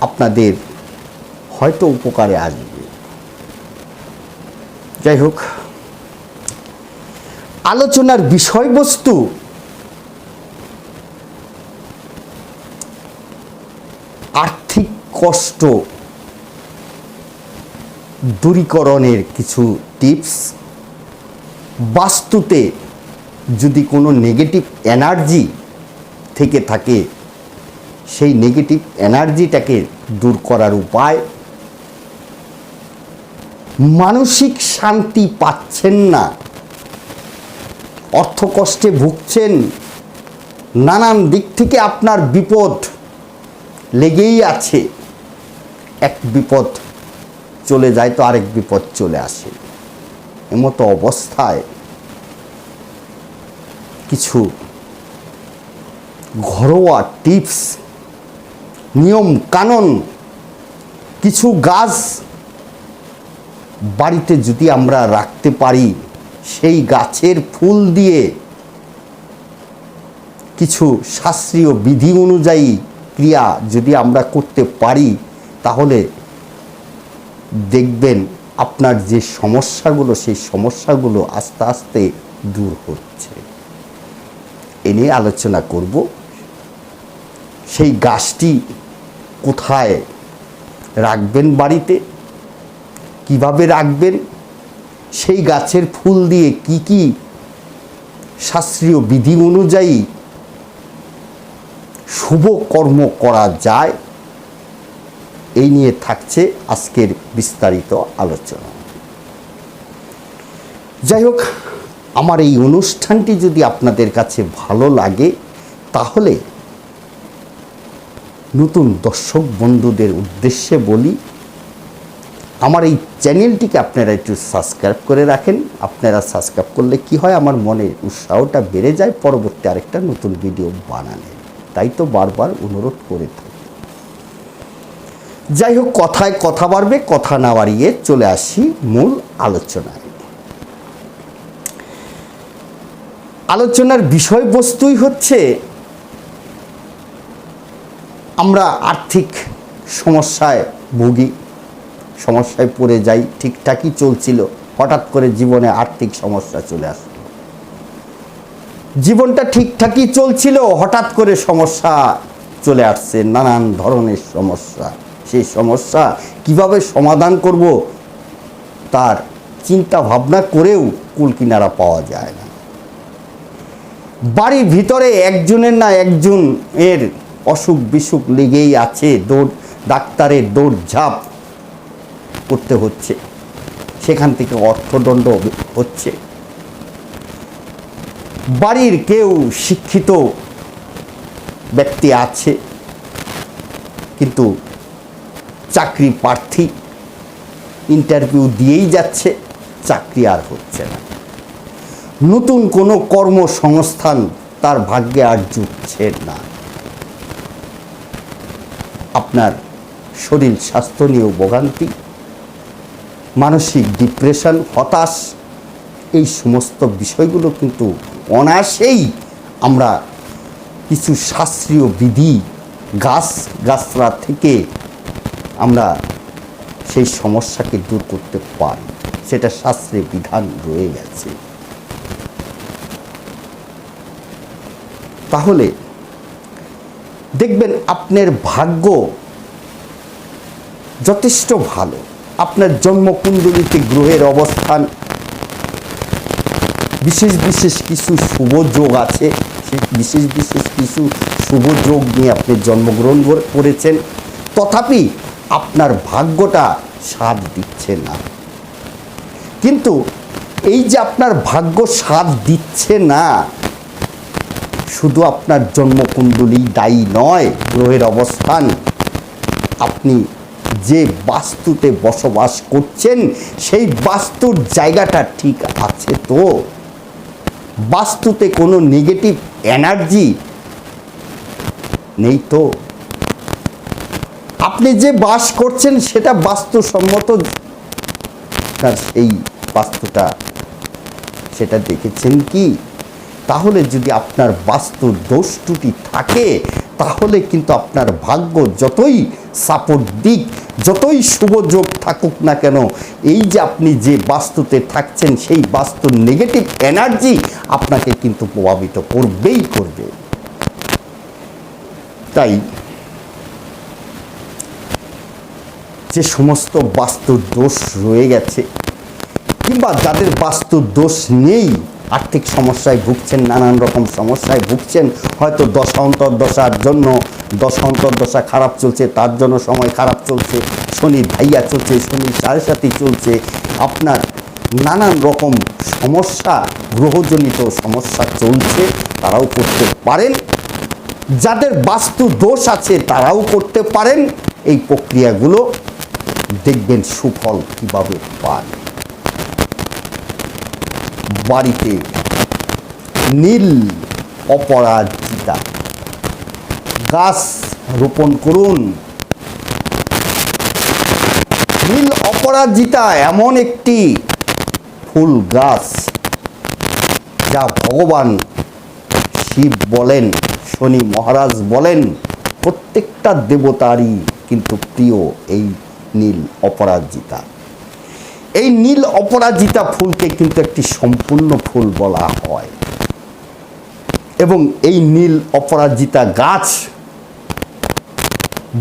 আপনাদের হয়তো উপকারে আসবে। যাই হোক আলোচনার বিষয়বস্তু আর্থিক কষ্ট দূরীকরণের কিছু টিপস। বাস্তুতে যদি কোনো নেগেটিভ এনার্জি থেকে থাকে সেই নেগেটিভ এনার্জিটাকে দূর করার উপায়। মানসিক শান্তি পাচ্ছেন না। অর্থকষ্টে ভুগছেন। নানান দিক থেকে আপনার বিপদ লেগেই আছে। এক বিপদ চলে যায় তো আরেক বিপদ চলে আসে। এমতো অবস্থায় কিছু ঘরোয়া টিপস নিয়ম, কানুন, কিছু গাছ বাড়িতে যদি আমরা রাখতে পারি, সেই গাছের ফুল দিয়ে কিছু শাস্ত্রীয় বিধি অনুযায়ী ক্রিয়া যদি আমরা করতে পারি, তাহলে দেখবেন আপনার যে সমস্যাগুলো, সেই সমস্যাগুলো আস্তে আস্তে দূর হচ্ছে। এ নিয়ে আলোচনা করব। সেই গাছটি কোথায় রাখবেন বাড়িতে? কীভাবে রাখবেন? সেই গাছের ফুল দিয়ে কি কি শাস্ত্রীয় বিধি অনুযায়ী শুভ কর্ম করা যায়? এই নিয়ে থাকছে আজকের বিস্তারিত আলোচনা। যাই হোক, আমার এই অনুষ্ঠানটি যদি আপনাদের কাছে ভালো লাগে, তাহলে নতুন দর্শক বন্ধুদের উদ্দেশ্যে বলি, আমার এই চ্যানেলটিকে আপনারা একটু সাবস্ক্রাইব করে রাখেন। আপনারা সাবস্ক্রাইব করলে কি হয়, আমার মনে উৎসাহটা বেড়ে যায়। পরবর্তী আরেকটা নতুন ভিডিও বানানোর তাই তো বারবার অনুরোধ করে থাকি। যাই হোক, কথায় কথা বাড়বে, কথা না বাড়িয়ে চলে আসি মূল আলোচনায়। আলোচনার বিষয়বস্তুই হচ্ছে আমরা আর্থিক সমস্যায় ভুগি, সমস্যায় পড়ে যাই, ঠিকঠাকই চলছিল, হঠাৎ করে জীবনে আর্থিক সমস্যা চলে আসে। জীবনটা ঠিকঠাকই চলছিল, হঠাৎ করে সমস্যা চলে আসছে, নানান ধরনের সমস্যা। সেই সমস্যা কীভাবে সমাধান করব, তার চিন্তা ভাবনা করেও কুল কিনারা পাওয়া যায় না। বাড়ির ভিতরে একজনের না একজন এর অসুখ বিসুখ লেগেই আছে, দৌড়, ডাক্তারের দৌড় ঝাঁপ করতে হচ্ছে। সেখান থেকে অর্থদণ্ড হচ্ছে। বাড়ির কেউ শিক্ষিত ব্যক্তি আছে, কিন্তু চাকরি প্রার্থী, ইন্টারভিউ দিয়েই যাচ্ছে, চাকরি আর হচ্ছে না। নতুন কোনো কর্মসংস্থান তার ভাগ্যে আর জুটছে না। আপনার শরীর স্বাস্থ্য নিয়েও ভোগান্তি, মানসিক ডিপ্রেশন হতাশ, এই সমস্ত বিষয়গুলো কিন্তু অনায়াসেই আমরা কিছু শাস্ত্রীয় বিধি গাছ গাছরা থেকে আমরা সেই সমস্যাকে দূর করতে পারি। সেটা শাস্ত্রে বিধান রয়ে গেছে। তাহলে দেখবেন আপনার ভাগ্য যথেষ্ট ভালো। আপনার জন্মকুণ্ডলিতে গ্রহের অবস্থান, বিশেষ বিশেষ কিছু শুভ যোগ আছে। বিশেষ বিশেষ কিছু শুভ যোগ নিয়ে আপনি জন্মগ্রহণ কর- করেছেন। তথাপি আপনার ভাগ্যটা সাথ দিচ্ছে না। কিন্তু এই যে আপনার ভাগ্য সাথ দিচ্ছে না শুধু আপনার জন্মকুণ্ডলী দায়ী নয়, গ্রহের অবস্থান। আপনি যে বাস্তুতে বসবাস করছেন, সেই বাস্তুর জায়গাটা ঠিক আছে তো? বাস্তুতে কোনো নেগেটিভ এনার্জি নেই তো? আপনি যে বাস করছেন, সেটা বাস্তুসম্মত তার সেই বাস্তুটা, সেটা দেখেছেন কি? তাহলে যদি আপনার বাস্তুর দোষ ত্রুটি থাকে, তাহলে কিন্তু আপনার ভাগ্য যতই সাপোর্ট দিক, যতই শুভযোগ থাকুক না কেন, এই যে আপনি যে বাস্তুতে থাকছেন, সেই বাস্তুর নেগেটিভ এনার্জি আপনাকে কিন্তু প্রভাবিত করবেই করবে। তাই যে সমস্ত বাস্তুর দোষ রয়ে গেছে, কিংবা যাদের বাস্তুর দোষ নেই আর্থিক সমস্যায় ভুগছেন, নানান রকম সমস্যায় ভুগছেন। হয়তো দশান্তর দশার জন্য, দশা খারাপ চলছে, তার জন্য সময় খারাপ চলছে, শনি ভাইয়া চলছে, শনি সাড়ে সাথে চলছে। আপনার নানান রকম সমস্যা, গ্রহজনিত সমস্যা চলছে, তারাও করতে পারেন। যাদের বাস্তু দোষ আছে, তারাও করতে পারেন। এই প্রক্রিয়াগুলো দেখবেন সুফল কীভাবে পান। বাড়িতে নীল অপরাজিতা। গাছ রোপণ করুন। নীল অপরাজিতা এমন একটি ফুল গাছ যা ভগবান শিব বলেন, শনি মহারাজ বলেন, প্রত্যেকটা দেবতারই কিন্তু প্রিয় এই নীল অপরাজিতা। এই নীল অপরাজিতা ফুলকে কিন্তু একটি সম্পূর্ণ ফুল বলা হয়। এবং এই নীল অপরাজিতা গাছ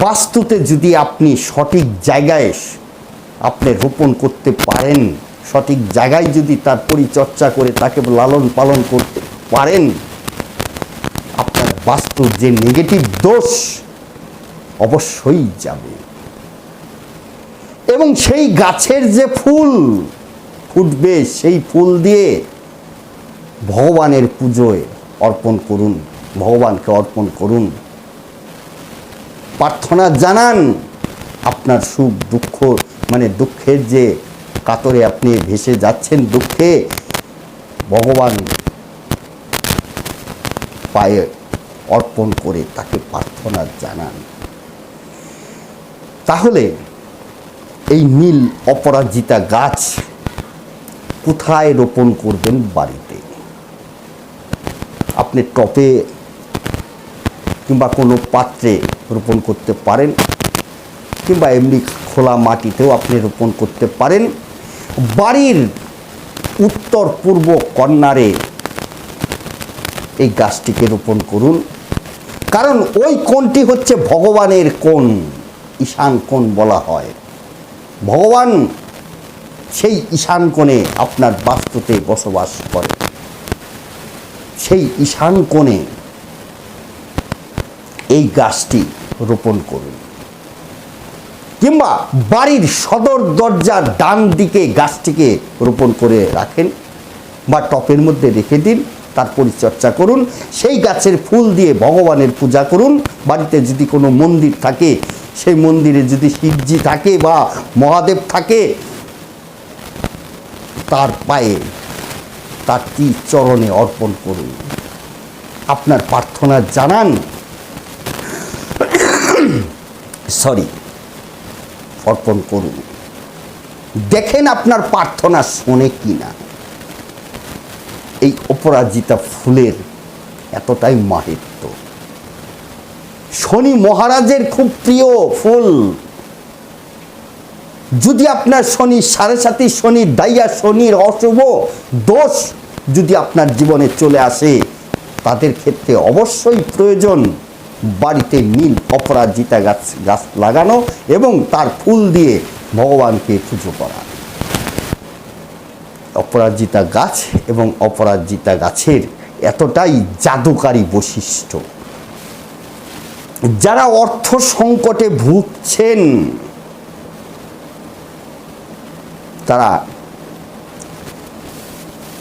বাস্তুতে যদি আপনি সঠিক জায়গায় আপনি রোপণ করতে পারেন, সঠিক জায়গায় যদি তার পরিচর্যা করে তাকে লালন পালন করতে পারেন, আপনার বাস্তুর যে নেগেটিভ দোষ অবশ্যই যাবে। এবং সেই গাছের যে ফুল ফুটবে, সেই ফুল দিয়ে ভগবানের পুজোয় অর্পণ করুন, ভগবানকে অর্পণ করুন। প্রার্থনা জানান আপনার সুখ দুঃখ মানে দুঃখের যে কাতরে আপনি ভেসে যাচ্ছেন দুঃখে, ভগবান পায়ে অর্পণ করে তাকে প্রার্থনা জানান। তাহলে এই নীল অপরাজিতা গাছ কোথায় রোপণ করবেন বাড়িতে? আপনি টপে কিংবা কোনো পাত্রে রোপণ করতে পারেন, কিংবা এমনি খোলা মাটিতেও আপনি রোপণ করতে পারেন। বাড়ির উত্তর পূর্ব কর্নারে এই গাছটিকে রোপণ করুন। কারণ ওই কোণটি হচ্ছে ভগবানের কোণ, ঈশান কোণ বলা হয়। ভগবান সেই ঈশান কোণে আপনার বাস্তুতে বসবাস করে। সেই ঈশান কোণে এই গাছটি রোপণ করুন। কিংবা বাড়ির সদর দরজার ডান দিকে গাছটিকে রোপণ করে রাখেন বা টপের মধ্যে রেখে দিন, তার পরিচর্যা করুন। সেই গাছের ফুল দিয়ে ভগবানের পূজা করুন। বাড়িতে যদি কোনো মন্দির থাকে সেই মন্দিরে যদি শিবজি থাকে বা মহাদেব থাকে, তার পায়ে তার কি চরণে অর্পণ করুন। আপনার প্রার্থনা জানান। সরি, অর্পণ করুন। দেখেন আপনার প্রার্থনা শোনে কি না এই অপরাজিতা ফুলের এতটাই মাহিত্য শনি মহারাজের খুব প্রিয় ফুল। যদি আপনার শনি সাড়ে সাথে শনি দাইয়া শনির অশুভ দোষ যদি আপনার জীবনে চলে আসে, তাদের ক্ষেত্রে অবশ্যই প্রয়োজন বাড়িতে নীল অপরাজিতা গাছ গাছ লাগানো এবং তার ফুল দিয়ে ভগবানকে পুজো করা। অপরাজিতা গাছ এবং অপরাজিতা গাছের এতটাই জাদুকারী বৈশিষ্ট্য। যারা অর্থ সংকটে ভুগছেন, তারা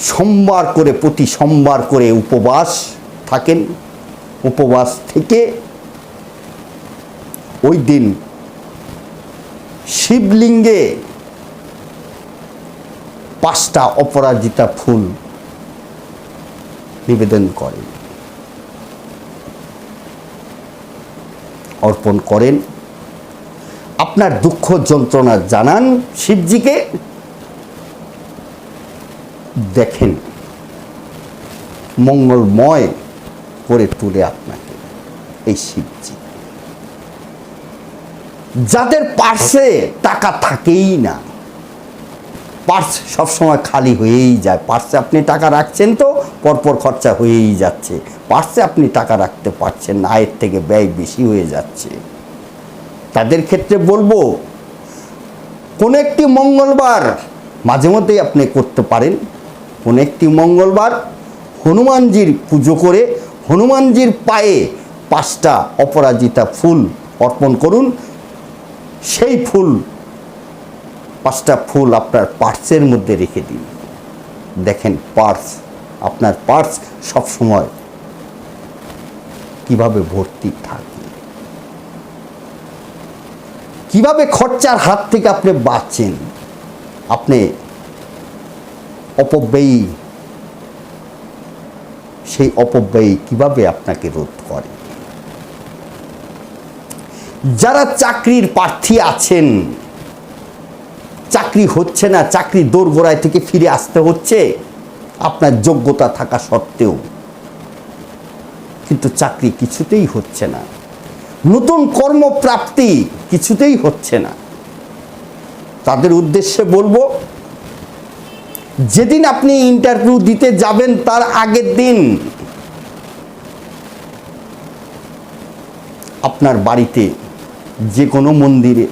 সোমবার করে, প্রতি সোমবার করে উপবাস থাকেন। উপবাস থেকে ওই দিন শিবলিঙ্গে পাঁচটা অপরাজিতা ফুল নিবেদন করেন। অর্পণ করেন। আপনার দুঃখ যন্ত্রণা জানান, শিবজিকে দেখেন। মঙ্গলময় করে তুলে আপনাকে এই শিবজি। যাদের পার্সে টাকা থাকেই না পার্স সবসময় খালি হয়েই যায়। পার্সে আপনি টাকা রাখছেন তো পরপর খরচা হয়েই যাচ্ছে। পার্সে আপনি টাকা রাখতে পারছেন না আয়ের থেকে ব্যয় বেশি হয়ে যাচ্ছে। তাদের ক্ষেত্রে বলব, কোনো একটি মঙ্গলবার মাঝে মধ্যেই আপনি করতে পারেন। কোনো একটি মঙ্গলবার হনুমানজির পুজো করে হনুমানজির পায়ে পাঁচটা অপরাজিতা ফুল অর্পণ করুন। সেই ফুল পাঁচটা ফুল আপনার পার্সের মধ্যে রেখে দিন। দেখেন পার্স, আপনার পার্স সবসময় কীভাবে ভর্তি থাকে? কীভাবে খরচার হাত থেকে আপনি বাঁচেন? আপনি অপব্যয়ী, সেই অপব্যয়ী কীভাবে আপনাকে রোধ করে? যারা চাকরির প্রার্থী আছেন চাকরি হচ্ছে না, চাকরি দোরগোড়ায় থেকে ফিরে আসতে হচ্ছে। আপনার যোগ্যতা থাকা সত্ত্বেও। কিন্তু চাকরি কিছুতেই হচ্ছে না। নতুন কর্মপ্রাপ্তি কিছুতেই হচ্ছে না। তাদের উদ্দেশ্যে বলব, যেদিন আপনি ইন্টারভিউ দিতে যাবেন, তার আগের দিন আপনার বাড়িতে যে কোনো মন্দিরে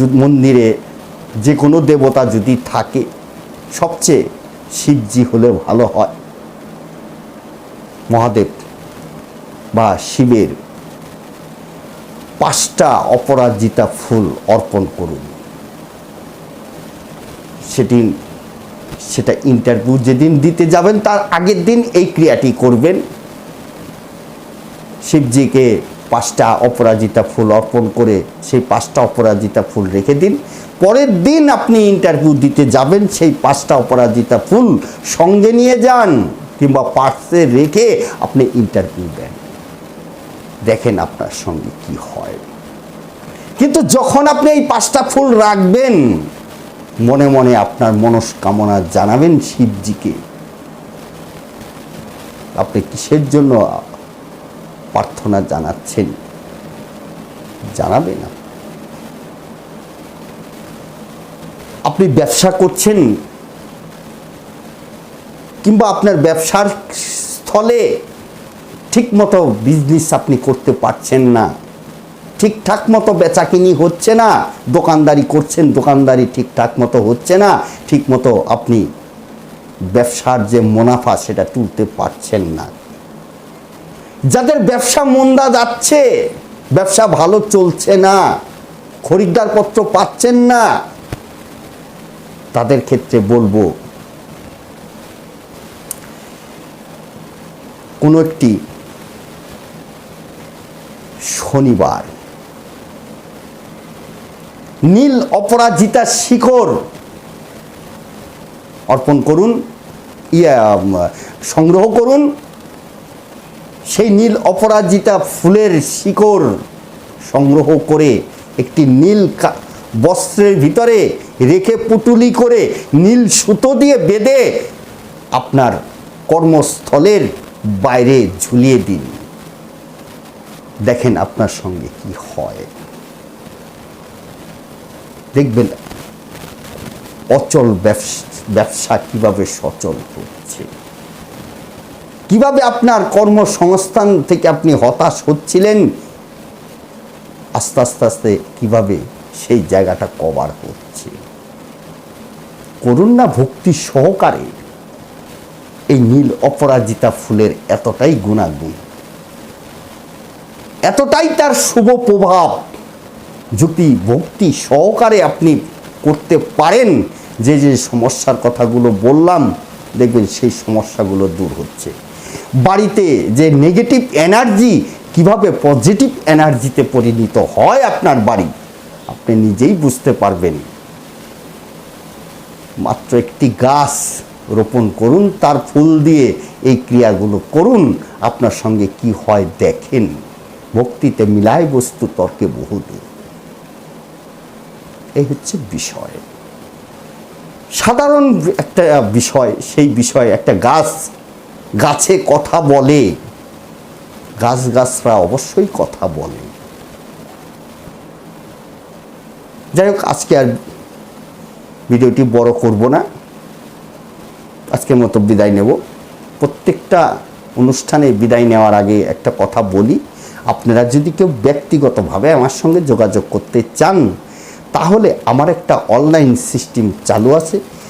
মন্দিরে যে কোনো দেবতা যদি থাকে, সবচেয়ে শিবজি হলে ভালো হয়। মহাদেব বা শিবের পাঁচটা অপরাজিতা ফুল অর্পণ করুন। সেটি, সেটা ইন্টারভিউ যেদিন দিতে যাবেন, তার আগের দিন এই ক্রিয়াটি করবেন। শিবজিকে পাঁচটা অপরাজিতা ফুল অর্পণ করে সেই পাঁচটা অপরাজিতা ফুল রেখে দিন। পরের দিন আপনি ইন্টারভিউ দিতে যাবেন, সেই পাঁচটা অপরাজিতা ফুল সঙ্গে নিয়ে যান কিংবা পার্সে রেখে আপনি ইন্টারভিউ দেন। দেখেন আপনার সঙ্গে কি হয়। কিন্তু যখন আপনি এই পাঁচটা ফুল রাখবেন, মনে মনে আপনার মনস্কামনা জানাবেন শিবজিকে। আপনি কিসের জন্য প্রার্থনা জানাচ্ছেন জানাবেন আপনি। আপনি ব্যবসা করছেন কিংবা আপনার ব্যবসার স্থলে ঠিকমতো বিজনেস আপনি করতে পারছেন না, ঠিকঠাক মতো বেচাকিনি হচ্ছে না, দোকানদারি করছেন, দোকানদারি ঠিকঠাক মতো হচ্ছে না ঠিক মতো আপনি ব্যবসার যে মুনাফা সেটা তুলতে পারছেন না যাদের ব্যবসা মন্দা যাচ্ছে, ব্যবসা ভালো চলছে না, খরিদ্দারপত্র পাচ্ছেন না, তাদের ক্ষেত্রে বলব, কোনো একটি শনিবার নীল অপরাজিতা শিখর অর্পণ করুন, ইয়া সংগ্রহ করুন সেই নীল অপরাজিতা ফুলের শিকড় সংগ্রহ করে একটি নীল বস্ত্রের ভিতরে রেখে পুটুলি করে নীল সুতো দিয়ে বেঁধে আপনার কর্মস্থলের বাইরে ঝুলিয়ে দিন। দেখেন আপনার সঙ্গে কি হয়। দেখবেন, অচল ব্যবসা কীভাবে সচল হচ্ছে। কীভাবে আপনার কর্মসংস্থান থেকে আপনি হতাশ হচ্ছিলেন? আস্তে আস্তে আস্তে কীভাবে সেই জায়গাটা কভার করছে করুন না ভক্তি সহকারে এই নীল অপরাজিতা ফুলের এতটাই গুণাগুণ, এতটাই তার শুভ প্রভাব যদি ভক্তি সহকারে আপনি করতে পারেন। যে যে সমস্যার কথাগুলো বললাম, দেখবেন সেই সমস্যাগুলো দূর হচ্ছে। বাড়িতে যে নেগেটিভ এনার্জি কীভাবে পজিটিভ এনার্জিতে পরিণত হয় আপনার বাড়ি, আপনি নিজেই বুঝতে পারবেন। মাত্র একটি গাছ রোপণ করুন, তার ফুল দিয়ে এই ক্রিয়াগুলো করুন, আপনার সঙ্গে কি হয় দেখেন। ভক্তিতে মিলায় বস্তু, তর্কে বহুদূর। এই হচ্ছে বিষয়। সাধারণ একটা বিষয়, সেই বিষয় একটা গাছ গাছে কথা বলে। গাছ গাছরা অবশ্যই কথা বলে। যাই হোক, আজকে আর ভিডিওটি বড় করব না। আজকের মতো বিদায় নেব। প্রত্যেকটা অনুষ্ঠানে বিদায় নেওয়ার আগে একটা কথা বলি। আপনারা যদি কেউ ব্যক্তিগতভাবে আমার সঙ্গে যোগাযোগ করতে চান, তাহলে আমার একটা অনলাইন সিস্টেম চালু আছে।